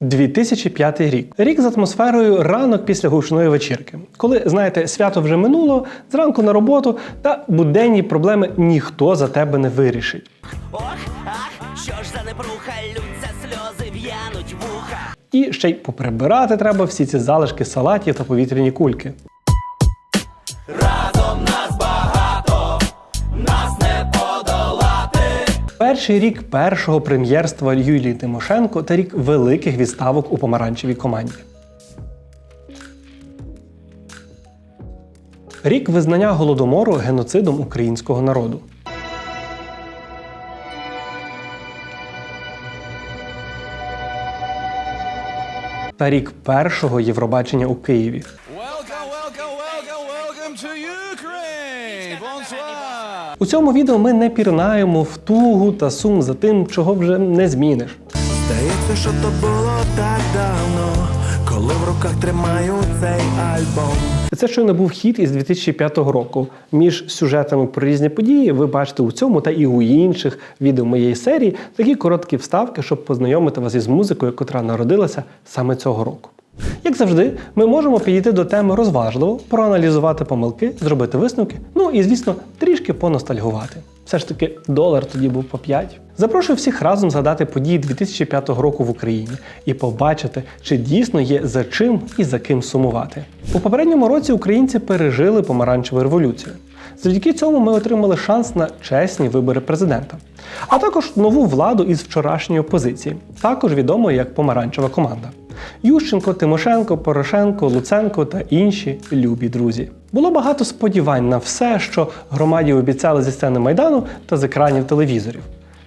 2005 рік. Рік з атмосферою ранок після гучної вечірки. Коли, знаєте, свято вже минуло, зранку на роботу та буденні проблеми ніхто за тебе не вирішить. Ох, ах, що ж за непруха, лються сльози в'януть вуха. І ще й поприбирати треба всі ці залишки салатів та повітряні кульки. Перший рік першого прем'єрства Юлії Тимошенко та рік великих відставок у помаранчевій команді. Рік визнання голодомору геноцидом українського народу. Та рік першого Євробачення у Києві. Welcome, welcome, welcome, to Ukraine! Bonsoir! У цьому відео ми не пірнаємо в тугу та сум за тим, чого вже не зміниш. Здається, що то було так давно, коли в руках тримаю цей альбом. Це щойно був хіт із 2005 року. Між сюжетами про різні події ви бачите у цьому та і у інших відео моєї серії такі короткі вставки, щоб познайомити вас із музикою, котра народилася саме цього року. Як завжди, ми можемо підійти до теми розважливо, проаналізувати помилки, зробити висновки, ну і, звісно, трішки поностальгувати. Все ж таки, долар тоді був по 5. Запрошую всіх разом згадати події 2005 року в Україні і побачити, чи дійсно є за чим і за ким сумувати. У попередньому році українці пережили помаранчеву революцію. Завдяки цьому ми отримали шанс на чесні вибори президента, а також нову владу із вчорашньої опозиції, також відомої як помаранчева команда. Ющенко, Тимошенко, Порошенко, Луценко та інші любі друзі. Було багато сподівань на все, що громаді обіцяли зі сцени майдану та з екранів телевізорів.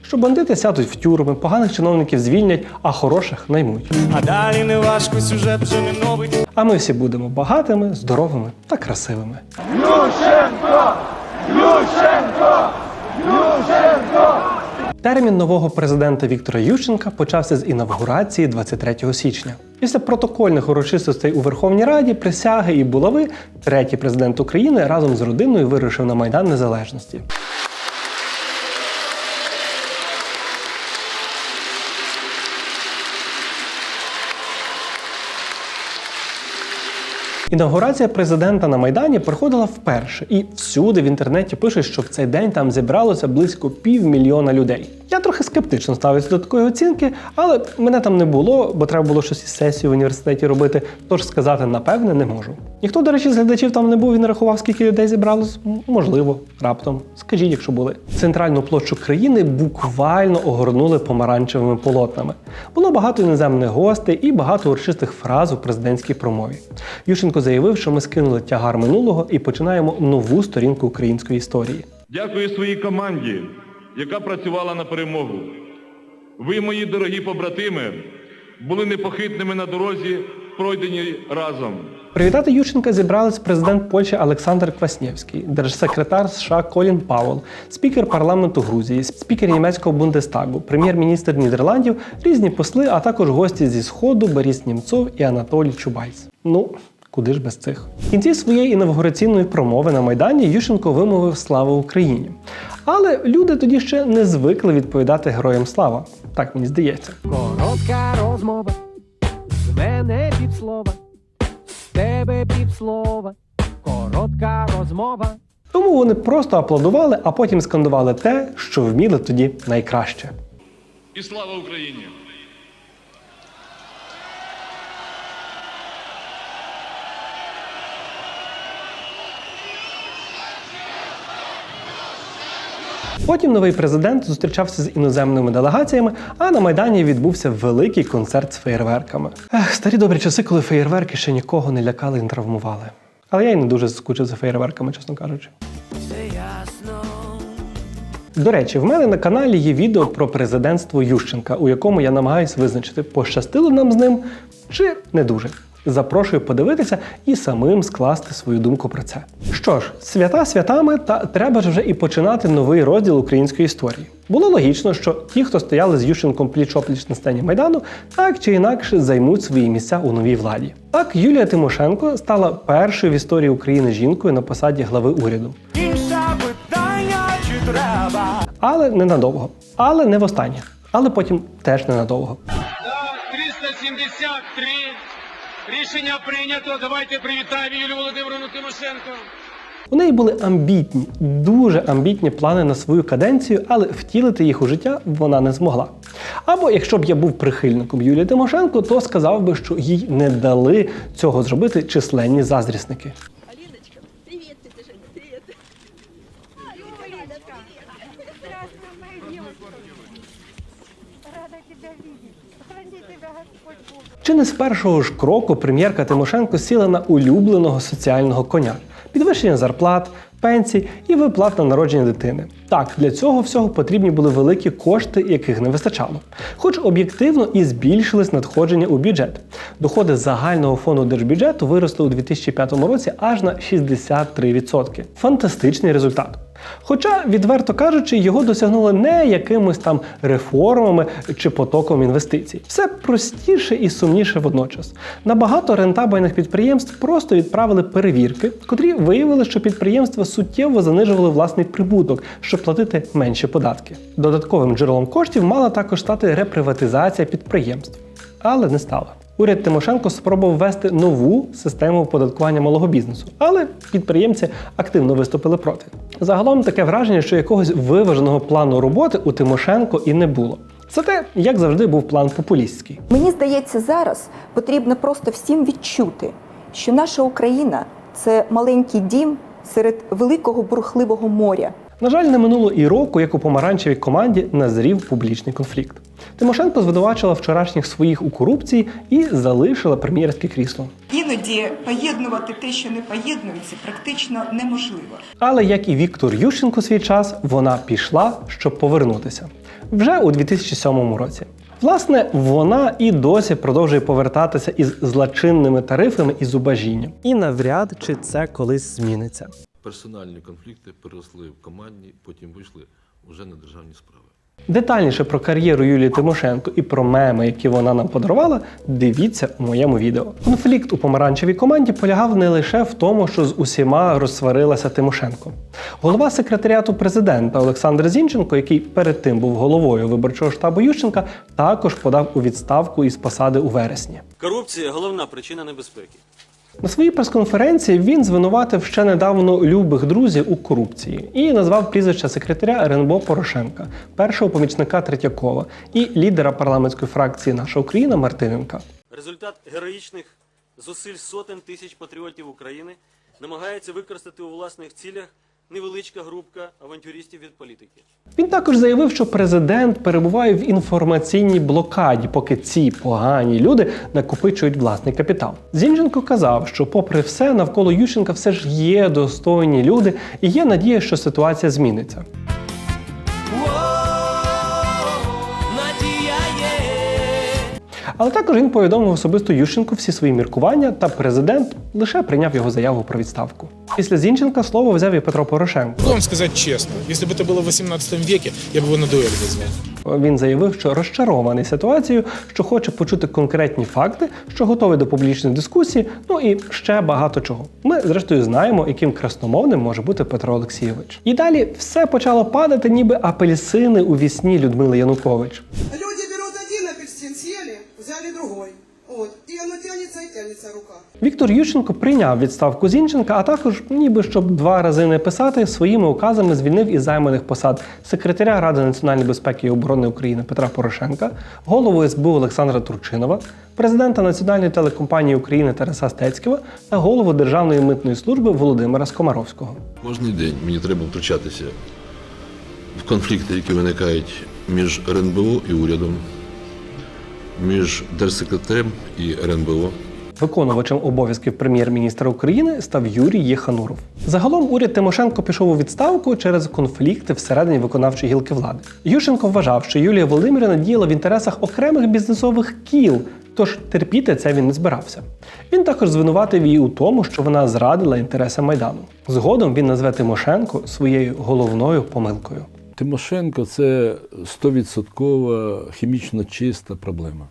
Що бандити сядуть в тюрми, поганих чиновників звільнять, а хороших наймуть. А далі не важко сюжет вже не новий. А ми всі будемо багатими, здоровими та красивими. Термін нового президента Віктора Ющенка почався з інавгурації 23 січня. Після протокольних урочистостей у Верховній Раді, присяги і булави, третій президент України разом з родиною вирушив на Майдан Незалежності. Інаугурація президента на Майдані проходила вперше, і всюди в інтернеті пишуть, що в цей день там зібралося близько півмільйона людей. Я трохи скептично ставлюся до такої оцінки, але мене там не було, бо треба було щось із сесії в університеті робити, тож сказати напевне не можу. Ніхто, до речі, з глядачів там не був і не рахував, скільки людей зібралось. Можливо, раптом. Скажіть, якщо були. Центральну площу країни буквально огорнули помаранчевими полотнами. Було багато іноземних гостей і багато урочистих фраз у президентській промові. Ющенко заявив, що ми скинули тягар минулого і починаємо нову сторінку української історії. Дякую своїй команді, яка працювала на перемогу. Ви, мої дорогі побратими, були непохитними на дорозі, пройдені разом. Привітати Ющенка зібрались президент Польщі Олександр Кваснєвський, держсекретар США Колін Пауел, спікер парламенту Грузії, спікер німецького Бундестагу, прем'єр-міністр Нідерландів, різні посли, а також гості зі Сходу Борис Німцов і Анатолій Чубайс. Ну, куди ж без цих? В кінці своєї інавгураційної промови на Майдані Ющенко вимовив Слава Україні. Але люди тоді ще не звикли відповідати героям слава. Так мені здається. Коротка розмова, з мене півслова, з тебе півслова, коротка розмова. Тому вони просто аплодували, а потім скандували те, що вміли тоді найкраще. І слава Україні! Потім новий президент зустрічався з іноземними делегаціями, а на Майдані відбувся великий концерт з феєрверками. Ех, старі добрі часи, коли феєрверки ще нікого не лякали і не травмували. Але я й не дуже скучив за феєрверками, чесно кажучи. До речі, в мене на каналі є відео про президентство Ющенка, у якому я намагаюсь визначити, пощастило нам з ним чи не дуже. Запрошую подивитися і самим скласти свою думку про це. Що ж, свята святами, та треба ж вже і починати новий розділ української історії. Було логічно, що ті, хто стояли з Ющенком пліч-опліч на сцені Майдану, так чи інакше займуть свої місця у новій владі. Так, Юлія Тимошенко стала першою в історії України жінкою на посаді глави уряду. Інше питання, чи треба? Але ненадовго. Але не востаннє. Але потім теж ненадовго. Да, 300 73. Рішення прийнято. Давайте привітаємо Юлію Володимировну Тимошенко. У неї були амбітні, дуже амбітні плани на свою каденцію, але втілити їх у життя вона не змогла. Або якщо б я був прихильником Юлії Тимошенко, то сказав би, що їй не дали цього зробити численні заздрісники. Чи не з першого ж кроку прем'єрка Тимошенко сіла на улюбленого соціального коня підвищення зарплат, пенсій і виплат на народження дитини. Так, для цього всього потрібні були великі кошти, яких не вистачало. Хоч об'єктивно і збільшились надходження у бюджет. Доходи загального фонду держбюджету виросли у 2005 році аж на 63%. Фантастичний результат. Хоча, відверто кажучи, його досягнули не якимись там реформами чи потоком інвестицій. Все простіше і сумніше водночас. На багато рентабельних підприємств просто відправили перевірки, котрі виявили, що підприємства суттєво занижували власний прибуток, щоб платити менші податки. Додатковим джерелом коштів мала також стати реприватизація підприємств, але не стала. Уряд Тимошенко спробував ввести нову систему оподаткування малого бізнесу, але підприємці активно виступили проти. Загалом таке враження, що якогось виваженого плану роботи у Тимошенко і не було. Зате, як завжди, був план популістський. Мені здається, зараз потрібно просто всім відчути, що наша Україна це маленький дім серед великого бурхливого моря. На жаль, не минуло і року, як у помаранчевій команді назрів публічний конфлікт. Тимошенко звинувачила вчорашніх своїх у корупції і залишила прем'єрське крісло. Іноді поєднувати те, що не поєднується, практично неможливо. Але як і Віктор Ющенко свій час, вона пішла, щоб повернутися вже у 2007 році. Власне, вона і досі продовжує повертатися із злочинними тарифами і зубажінням. І навряд чи це колись зміниться. Персональні конфлікти переросли в командні, потім вийшли вже на державні справи. Детальніше про кар'єру Юлії Тимошенко і про меми, які вона нам подарувала, дивіться у моєму відео. Конфлікт у помаранчевій команді полягав не лише в тому, що з усіма розсварилася Тимошенко. Голова секретаріату президента Олександр Зінченко, який перед тим був головою виборчого штабу Ющенка, також подав у відставку із посади у вересні. Корупція головна причина небезпеки. На своїй прес-конференції він звинуватив ще недавно любих друзів у корупції і назвав прізвище секретаря РНБО Порошенка, першого помічника Третьякова і лідера парламентської фракції Наша Україна Мартиненка. Результат героїчних зусиль сотень тисяч патріотів України намагається використати у власних цілях невеличка групка авантюристів від політики. Він також заявив, що президент перебуває в інформаційній блокаді, поки ці погані люди накопичують власний капітал. Зінченко казав, що, попри все, навколо Ющенка все ж є достойні люди, і є надія, що ситуація зміниться. Але також він повідомив особисто Ющенку всі свої міркування, та президент лише прийняв його заяву про відставку. Після Зінченка слово взяв і Петро Порошенко. Могу вам сказать честно, если бы это было в 18 веке, я бы его на дуэль вызвал. Він заявив, що розчарований ситуацією, що хоче почути конкретні факти, що готовий до публічної дискусії, ну і ще багато чого. Ми, зрештою, знаємо, яким красномовним може бути Петро Олексійович. І далі все почало падати, ніби апельсини у вісні Людмили Янукович. Люди Вот. И оно тянется и тянется рука. Віктор Ющенко прийняв відставку Зінченка, а також, ніби щоб два рази не писати, своїми указами звільнив із займаних посад секретаря Ради національної безпеки і оборони України Петра Порошенка, голову СБУ Олександра Турчинова, президента Національної телекомпанії України Тараса Стецького та голову Державної митної служби Володимира Скомаровського. Кожний день мені треба втручатися в конфлікти, які виникають між РНБО і урядом, між держсекретарем і РНБО. Виконувачем обов'язків прем'єр-міністра України став Юрій Єхануров. Загалом уряд Тимошенко пішов у відставку через конфлікти всередині виконавчої гілки влади. Ющенко вважав, що Юлія Володимирівна діяла в інтересах окремих бізнесових кіл, тож терпіти це він не збирався. Він також звинуватив її у тому, що вона зрадила інтереси майдану. Згодом він назве Тимошенко своєю головною помилкою. Тимошенко це 100% хімічно чиста проблема.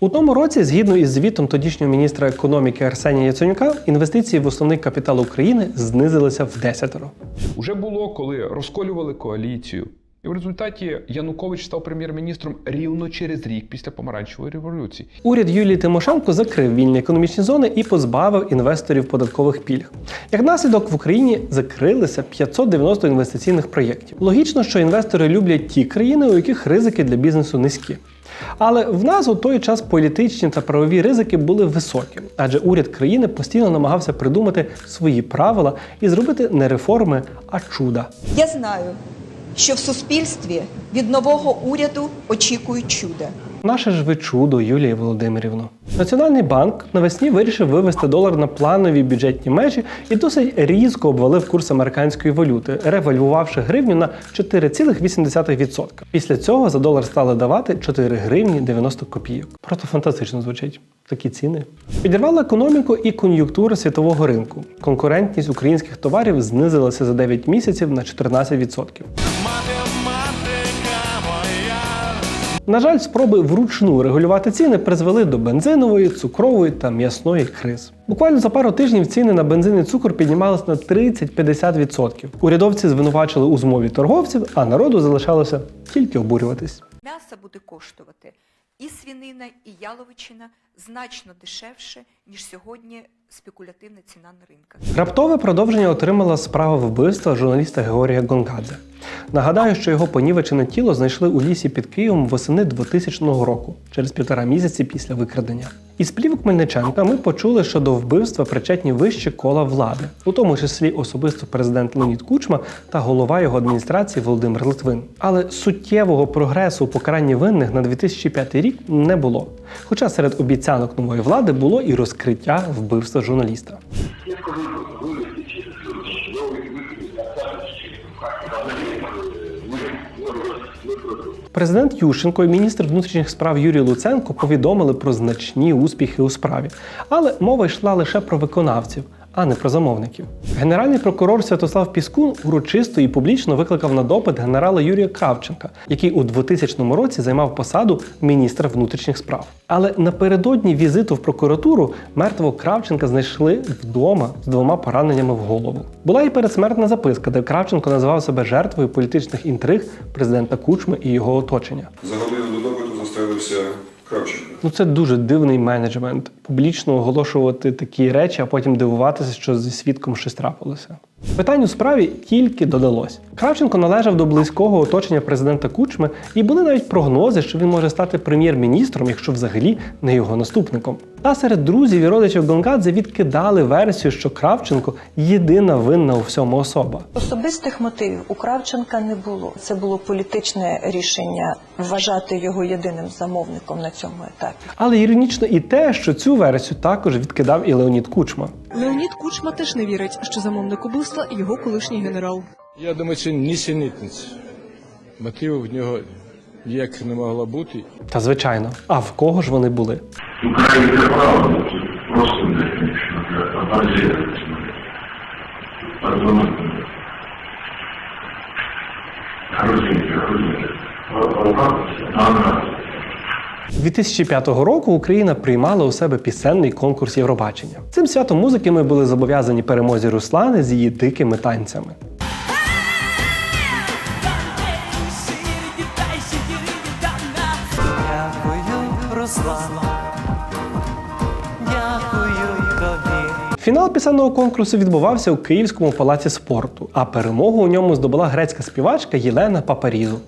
У тому році, згідно із звітом тодішнього міністра економіки Арсенія Яценюка, інвестиції в основний капітал України знизилися в десятеро. Уже було, коли розколювали коаліцію, І в результаті Янукович став прем'єр-міністром рівно через рік після помаранчевої революції. Уряд Юлії Тимошенко закрив вільні економічні зони і позбавив інвесторів податкових пільг. Як наслідок в Україні закрилися 590 інвестиційних проєктів. Логічно, що інвестори люблять ті країни, у яких ризики для бізнесу низькі. Але в нас у той час політичні та правові ризики були високі, адже уряд країни постійно намагався придумати свої правила і зробити не реформи, а чуда. Я знаю, що в суспільстві від нового уряду очікують чуда. Наше ж ви чудо, Юлія Володимирівна. Національний банк навесні вирішив вивести долар на планові бюджетні межі і досить різко обвалив курс американської валюти, ревальвувавши гривню на 4,8%. Після цього за долар стали давати 4 гривні 90 копійок. Просто фантастично звучить. Такі ціни. Підірвала економіку і кон'юнктура світового ринку. Конкурентність українських товарів знизилася за 9 місяців на 14%. На жаль, спроби вручну регулювати ціни призвели до бензинової, цукрової та м'ясної криз. Буквально за пару тижнів ціни на бензин і цукор піднімались на 30-50%. Урядовці звинувачили у змові торговців, а народу залишалося тільки обурюватись. М'ясо буде коштувати і свинина, і яловичина значно дешевше, ніж сьогодні спекулятивна ціна на ринках. Раптове продовження отримала справа вбивства журналіста Георгія Гонгадзе. Нагадаю, що його понівечене тіло знайшли у лісі під Києвом восени 2000 року, через півтора місяці після викрадення. Із плівок Мельниченка ми почули, що до вбивства причетні вищі кола влади, у тому числі особисто президент Леонід Кучма та голова його адміністрації Володимир Литвин. Але суттєвого прогресу у покаранні винних на 2005 рік не було. Хоча серед обіцянок нової влади було і розкриття вбивства журналіста. Президент Ющенко і міністр внутрішніх справ Юрій Луценко повідомили про значні успіхи у справі, але мова йшла лише про виконавців, а не про замовників. Генеральний прокурор Святослав Піскун урочисто і публічно викликав на допит генерала Юрія Кравченка, який у 2000 році займав посаду міністра внутрішніх справ. Але напередодні візиту в прокуратуру мертвого Кравченка знайшли вдома з двома пораненнями в голову. Була і передсмертна записка, де Кравченко називав себе жертвою політичних інтриг президента Кучми і його оточення. За годину до допиту застрелився Кравченко. Ну це дуже дивний менеджмент. Публічно оголошувати такі речі, а потім дивуватися, що зі свідком щось трапилося. Питань у справі тільки додалось. Кравченко належав до близького оточення президента Кучми, і були навіть прогнози, що він може стати прем'єр-міністром, якщо взагалі не його наступником. Та серед друзів і родичів Гонгадзе відкидали версію, що Кравченко єдина винна у всьому особа. Особистих мотивів у Кравченка не було. Це було політичне рішення вважати його єдиним замовником на цьому етапі. Але іронічно і те, що цю версію також відкидав і Леонід Кучма. Леонід Кучма теж не вірить, що замовник убивства його колишній генерал. Я думаю, це нісенітниця. Мотивів в нього ніяк не могло бути. Та звичайно, а в кого ж вони були? Украинское право просто оборзело. Аргументно. Грузинки, грузинки. Ага. 2005 року Україна приймала у себе пісенний конкурс Євробачення. Цим святом музики ми були зобов'язані перемозі Руслани з її дикими танцями. Фінал пісенного конкурсу відбувався у Київському палаці спорту, а перемогу у ньому здобула грецька співачка Єлена Папарізу.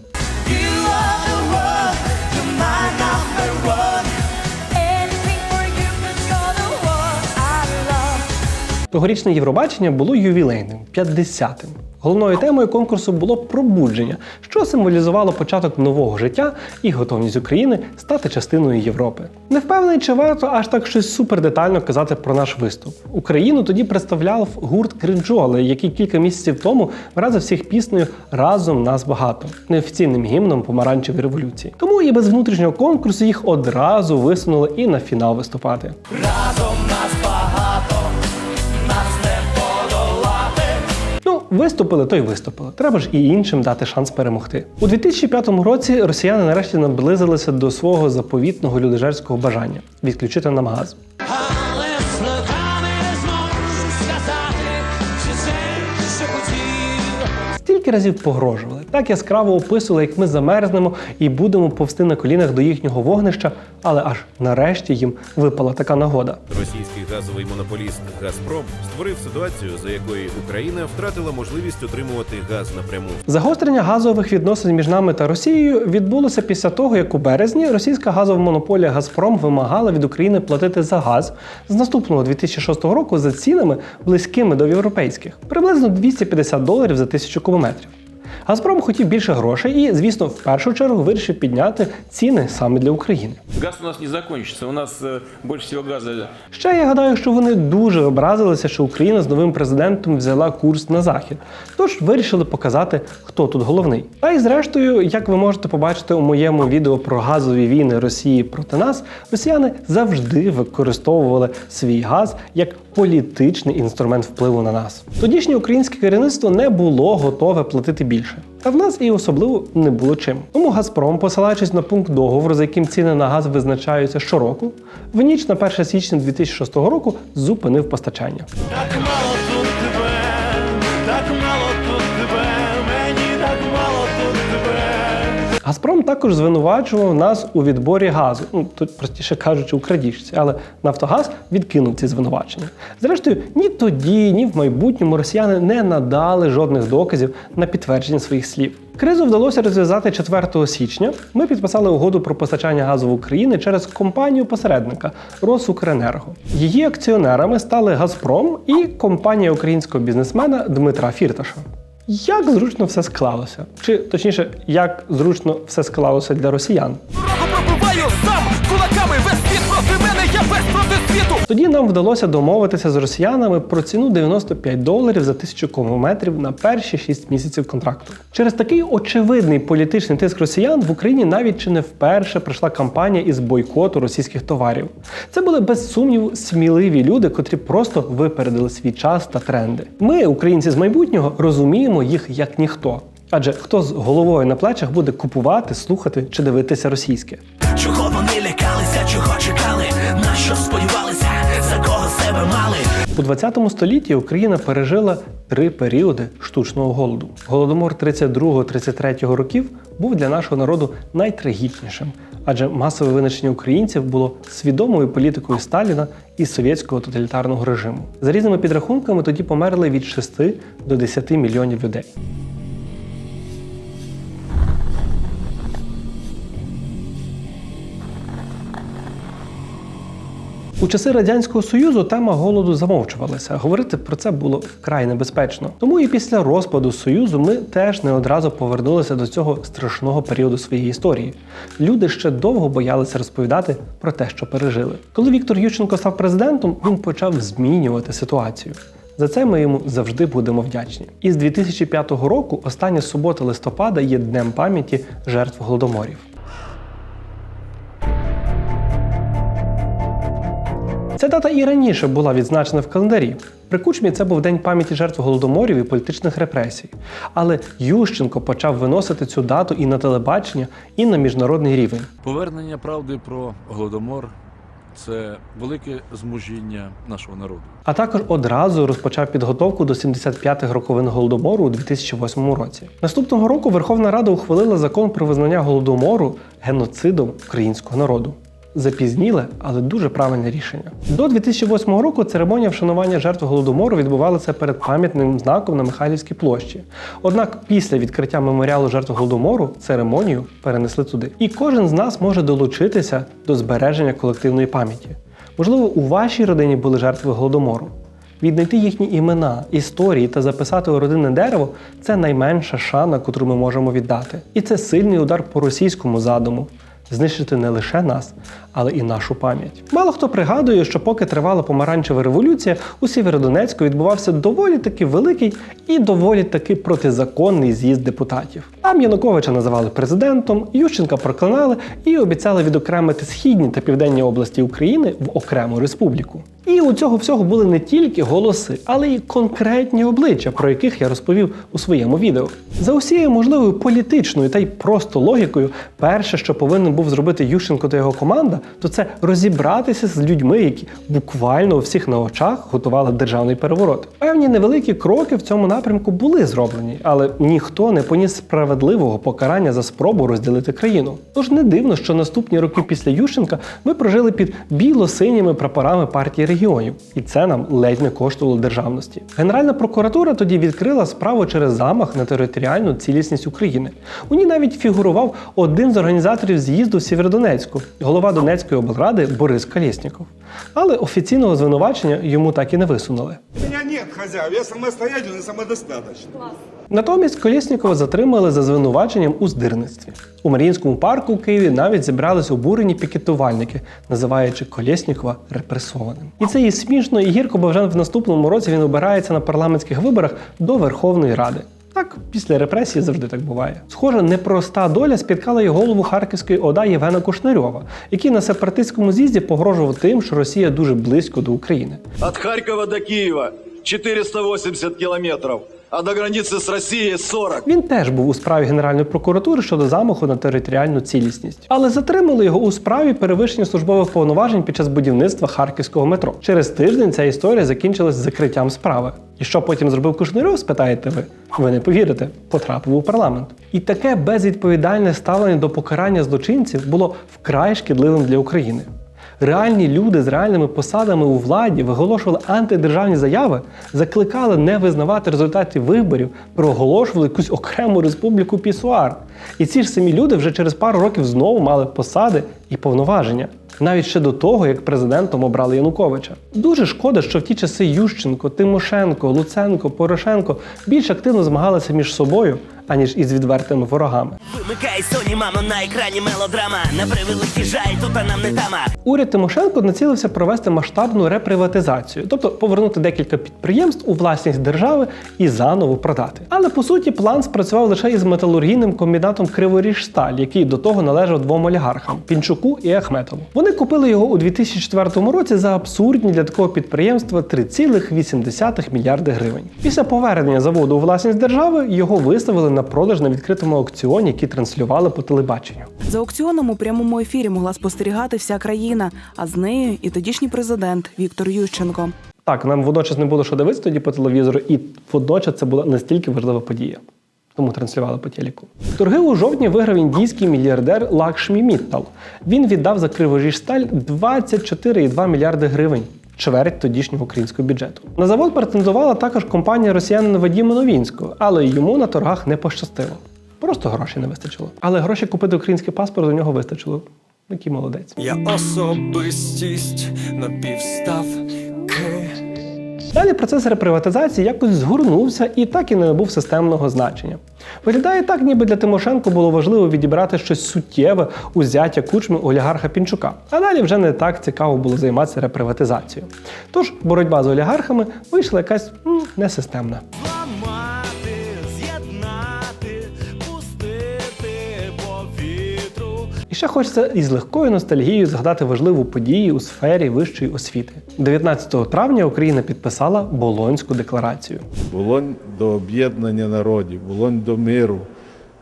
Тогорічне Євробачення було ювілейним 50-тим. Головною темою конкурсу було пробудження, що символізувало початок нового життя і готовність України стати частиною Європи. Не впевнений, чи варто аж так щось супердетально казати про наш виступ. Україну тоді представляв гурт Криджоли, який кілька місяців тому вразив всіх піснею Разом нас багато, неофіційним гімном помаранчевої революції. Тому і без внутрішнього конкурсу їх одразу висунули і на фінал виступати. Разом нас виступили, то й виступили. Треба ж і іншим дати шанс перемогти. У 2005 році росіяни нарешті наблизилися до свого заповітного людожерського бажання відключити нам газ. Скільки разів погрожували, так яскраво описували, як ми замерзнемо і будемо повсти на колінах до їхнього вогнища, але аж нарешті їм випала така нагода. Російський газовий монополіст Газпром створив ситуацію, за якої Україна втратила можливість отримувати газ напряму. Загострення газових відносин між нами та Росією відбулося після того, як у березні російська газова монополія Газпром вимагала від України платити за газ з наступного 2006 року за цінами близькими до європейських, приблизно 250 доларів за тисячу кубометрів. Газпром хотів більше грошей і, звісно, в першу чергу вирішив підняти ціни саме для України. Газ у нас не закончится. У нас э, больше всего газа Ще я гадаю, що вони дуже образилися, що Україна з новим президентом взяла курс на захід, тож вирішили показати, хто тут головний. Та й зрештою, як ви можете побачити у моєму відео про газові війни Росії проти нас, росіяни завжди використовували свій газ як політичний інструмент впливу на нас. Тодішнє українське керівництво не було готове платити більше. Та в нас і особливо не було чим. Тому Газпром, посилаючись на пункт договору, за яким ціни на газ визначаються щороку, в ніч на 1 січня 2006 року зупинив постачання. Так мало Газпром також звинувачував нас у відборі газу. Ну тут простіше кажучи, у крадіжці, але Нафтогаз відкинув ці звинувачення. Зрештою, ні тоді, ні в майбутньому росіяни не надали жодних доказів на підтвердження своїх слів. Кризу вдалося розв'язати 4 січня. Ми підписали угоду про постачання газу в Україні через компанію-посередника Росукренерго. Її акціонерами стали Газпром і компанія українського бізнесмена Дмитра Фірташа. Як зручно все склалося? Чи точніше, як зручно все склалося для росіян? Тоді нам вдалося домовитися з росіянами про ціну 95 доларів за тисячу кубометрів на перші 6 місяців контракту. Через такий очевидний політичний тиск росіян в Україні навіть чи не вперше пройшла кампанія із бойкоту російських товарів. Це були без сумніву сміливі люди, котрі просто випередили свій час та тренди. Ми, українці з майбутнього, розуміємо їх як ніхто. Адже хто з головою на плечах буде купувати, слухати чи дивитися російське? Чого вони лякалися, чого чекали, себе мали. У 20 столітті Україна пережила три періоди штучного голоду. Голодомор 32-33 років був для нашого народу найтрагічнішим, адже масове винищення українців було свідомою політикою Сталіна і совєтського тоталітарного режиму. За різними підрахунками тоді померли від 6 до 10 мільйонів людей. У часи радянського союзу тема голоду замовчувалася. Говорити про це було вкрай небезпечно. Тому і після розпаду союзу ми теж не одразу повернулися до цього страшного періоду своєї історії. Люди ще довго боялися розповідати про те, що пережили. Коли Віктор Ющенко став президентом, він почав змінювати ситуацію. За це ми йому завжди будемо вдячні. І з 2005 року остання субота листопада є днем пам'яті жертв голодоморів. Ця дата і раніше була відзначена в календарі. При Кучмі це був день пам'яті жертв голодоморів і політичних репресій. Але Ющенко почав виносити цю дату і на телебачення, і на міжнародний рівень. Повернення правди про голодомор це велике змужіння нашого народу. А також одразу розпочав підготовку до 75-х роковин голодомору у 2008 році. Наступного року Верховна Рада ухвалила закон про визнання голодомору геноцидом українського народу. Запізніле, але дуже правильне рішення. До 2008 року церемонія вшанування жертв голодомору відбувалася перед пам'ятним знаком на Михайлівській площі. Однак після відкриття меморіалу жертв голодомору церемонію перенесли туди. І кожен з нас може долучитися до збереження колективної пам'яті. Можливо, у вашій родині були жертви голодомору. Віднайти їхні імена, історії та записати у родинне дерево це найменша шана, котру ми можемо віддати. І це сильний удар по російському задуму знищити не лише нас, але і нашу пам'ять. Мало хто пригадує, що поки тривала помаранчева революція, у Сєвєродонецьку відбувався доволі таки великий і доволі таки протизаконний з'їзд депутатів. Там Януковича називали президентом, Ющенка проклинали і обіцяли відокремити східні та південні області України в окрему республіку. І у цього всього були не тільки голоси, але й конкретні обличчя, про яких я розповів у своєму відео. За усією можливою політичною та й просто логікою, перше, що повинен був зробити Ющенко та його команда, то це розібратися з людьми, які буквально у всіх на очах готували державний переворот. Певні невеликі кроки в цьому напрямку були зроблені, але ніхто не поніс справедливого покарання за спробу розділити країну. Тож не дивно, що наступні роки після Ющенка ми прожили під біло-синіми прапорами партії регіонів, і це нам ледь не коштувало державності. Генеральна прокуратура тоді відкрила справу через замах на територіальну цілісність України. У ній навіть фігурував один з організаторів з'їзду в Сєвєродонецьку, голова Донецької облради Борис Колєсніков. Але офіційного звинувачення йому так і не висунули. У меня нет хозяев, я самостоятельный, самодостаточный. Натомість Колєснікова затримали за звинуваченням у здирництві. У Маріїнському парку у Києві навіть зібрались обурені пікетувальники, називаючи Колєснікова репресованим. І це і смішно, і гірко, бо вже в наступному році він обирається на парламентських виборах до Верховної Ради. Так, після репресії завжди так буває. Схоже, непроста доля спіткала й голову Харківської ОДА Євгена Кушнарьова, який на сепаратистському з'їзді погрожував тим, що Росія дуже близько до України. От Харькова до Киева 480 километров, а до границы с Россией 40. Він теж був у справі Генеральної прокуратури щодо замаху на територіальну цілісність, але затримали його у справі перевищення службових повноважень під час будівництва харківського метро. Через тиждень ця історія закінчилась закриттям справи. І що потім зробив Кушнирьов, спитаєте ви? Ви не повірите, потрапив у парламент. І таке безвідповідальне ставлення до покарання злочинців було вкрай шкідливим для України. Реальні люди з реальними посадами у владі виголошували антидержавні заяви, закликали не визнавати результатів виборів, проголошували якусь окрему республіку Пісуар. І ці ж самі люди вже через пару років знову мали посади і повноваження. Навіть ще до того, як президентом обрали Януковича. Дуже шкода, що в ті часи Ющенко, Тимошенко, Луценко, Порошенко більш активно змагалися між собою, аніж із відвертими ворогами. Вимикай Соні, мамо, на екрані мелодрама. На превеликий жаль, тут а нам не тама. Уряд Тимошенко націлився провести масштабну реприватизацію, тобто повернути декілька підприємств у власність держави і заново продати. Але по суті план спрацював лише із металургійним комбінатом Криворіжсталь, який до того належав двом олігархам Пінчуку і Ахметову. Вони купили його у 2004 році за абсурдні для такого підприємства 3,8 мільярди гривень. Після повернення заводу у власність держави його виставили на продаж на відкритому аукціоні, який транслювали по телебаченню. За аукціоном у прямому ефірі могла спостерігати вся країна, а з нею і тодішній президент Віктор Ющенко. Так, нам водночас не було що дивитися тоді по телевізору, і водночас це була настільки важлива подія. Тому транслювали по телеку. Торги у жовтні виграв індійський мільярдер Лакшмі Міттал. Він віддав за Кривожіжсталь 24,2 мільярди гривень. Чверть тодішнього українського бюджету. На завод претендувала також компанія росіянина Вадіма Новінського, але йому на торгах не пощастило. Просто грошей не вистачило. Але гроші купити український паспорт у нього вистачило. Який молодець. Я особистість напівставки. Далі процес реприватизації якось згорнувся і так і не набув системного значення. Виглядає так, ніби для Тимошенко було важливо відібрати щось суттєве у зяття кучми олігарха Пінчука, а далі вже не так цікаво було займатися реприватизацією. Тож боротьба з олігархами вийшла якась м, несистемна. І ще хочеться із легкою ностальгією згадати важливу подію у сфері вищої освіти. 19 травня Україна підписала Болонську декларацію. Болонь до об'єднання народів, болонь до миру.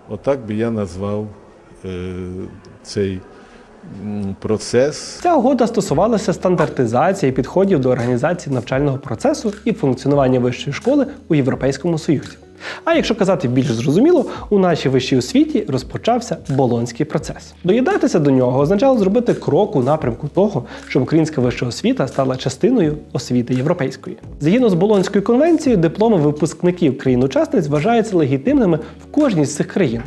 Отак би я назвав е, цей процес. Ця угода стосувалася стандартизації підходів до організації навчального процесу і функціонування вищої школи у Європейському Союзі. А якщо казати більш зрозуміло, у нашій вищій освіті розпочався болонський процес. Доєднатися до нього означало зробити крок у напрямку того, щоб українська вища освіта стала частиною освіти європейської. Згідно з Болонською конвенцією, дипломи випускників країн-учасниць вважаються легітимними в кожній з цих країн.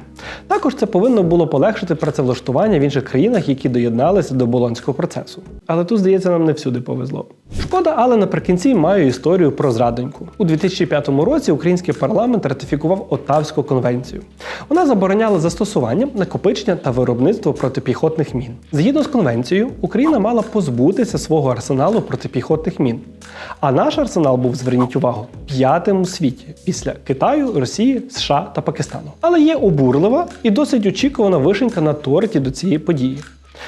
Також це повинно було полегшити працевлаштування в інших країнах, які доєдналися до болонського процесу. Але тут, здається, нам не всюди повезло. Шкода, але наприкінці маю історію про зрадоньку. У 2005 році український парламент ратифікував Отавську конвенцію. Вона забороняла застосування, накопичення та виробництво протипіхотних мін. Згідно з конвенцією, Україна мала позбутися свого арсеналу протипіхотних мін. А наш арсенал був, зверніть увагу, п'ятим у світі після Китаю, Росії, США та Пакистану. Але є обурлива і досить очікувана вишенька на торті до цієї події.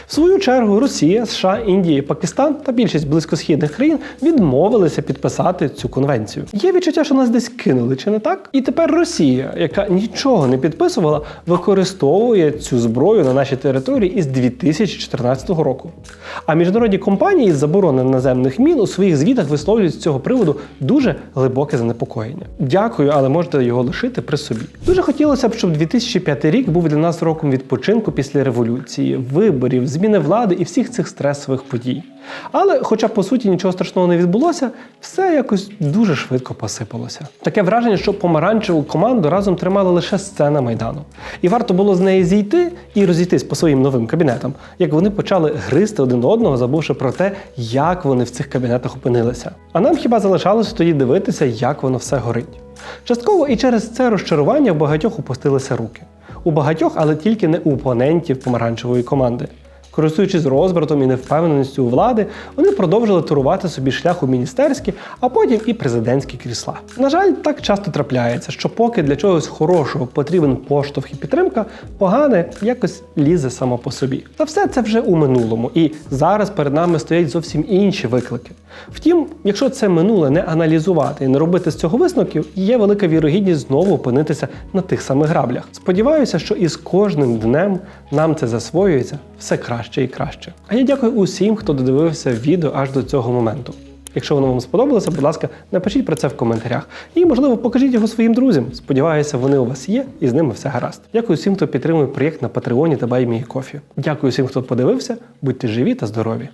В свою чергу Росія, США, Індія, Пакистан та більшість близькосхідних країн відмовилися підписати цю конвенцію. Є відчуття, що нас десь кинули, чи не так? І тепер Росія, яка нічого не підписувала, використовує цю зброю на нашій території із 2014 року. А міжнародні компанії з заборони наземних мін у своїх звітах висловлюють з цього приводу дуже глибоке занепокоєння. Дякую, але можете його лишити при собі. Дуже хотілося б, щоб 2005 рік був для нас роком відпочинку після революції, виборів, зміни влади і всіх цих стресових подій. Але, хоча по суті нічого страшного не відбулося, все якось дуже швидко посипалося. Таке враження, що помаранчеву команду разом тримала лише сцена майдану. І варто було з неї зійти і розійтись по своїм новим кабінетам, як вони почали гризти один одного, забувши про те, як вони в цих кабінетах опинилися. А нам хіба залишалося тоді дивитися, як воно все горить. Частково і через це розчарування в багатьох опустилися руки. У багатьох, але тільки не у опонентів помаранчевої команди. Користуючись розбратом і невпевненістю у влади, вони продовжили турувати собі шлях у міністерські, а потім і президентські крісла. На жаль, так часто трапляється, що поки для чогось хорошого потрібен поштовх і підтримка, погане якось лізе само по собі. Та все це вже у минулому, і зараз перед нами стоять зовсім інші виклики. Втім, якщо це минуле не аналізувати і не робити з цього висновків, є велика вірогідність знову опинитися на тих самих граблях. Сподіваюся, що із кожним днем нам це засвоюється все краще і краще. А я дякую усім, хто додивився відео аж до цього моменту. Якщо воно вам сподобалося, будь ласка, напишіть про це в коментарях. І, можливо, покажіть його своїм друзям. Сподіваюся, вони у вас є і з ними все гаразд. Дякую всім, хто підтримує проєкт на Патреоні та Баймії Кофі. Дякую всім, хто подивився. Будьте живі та здорові!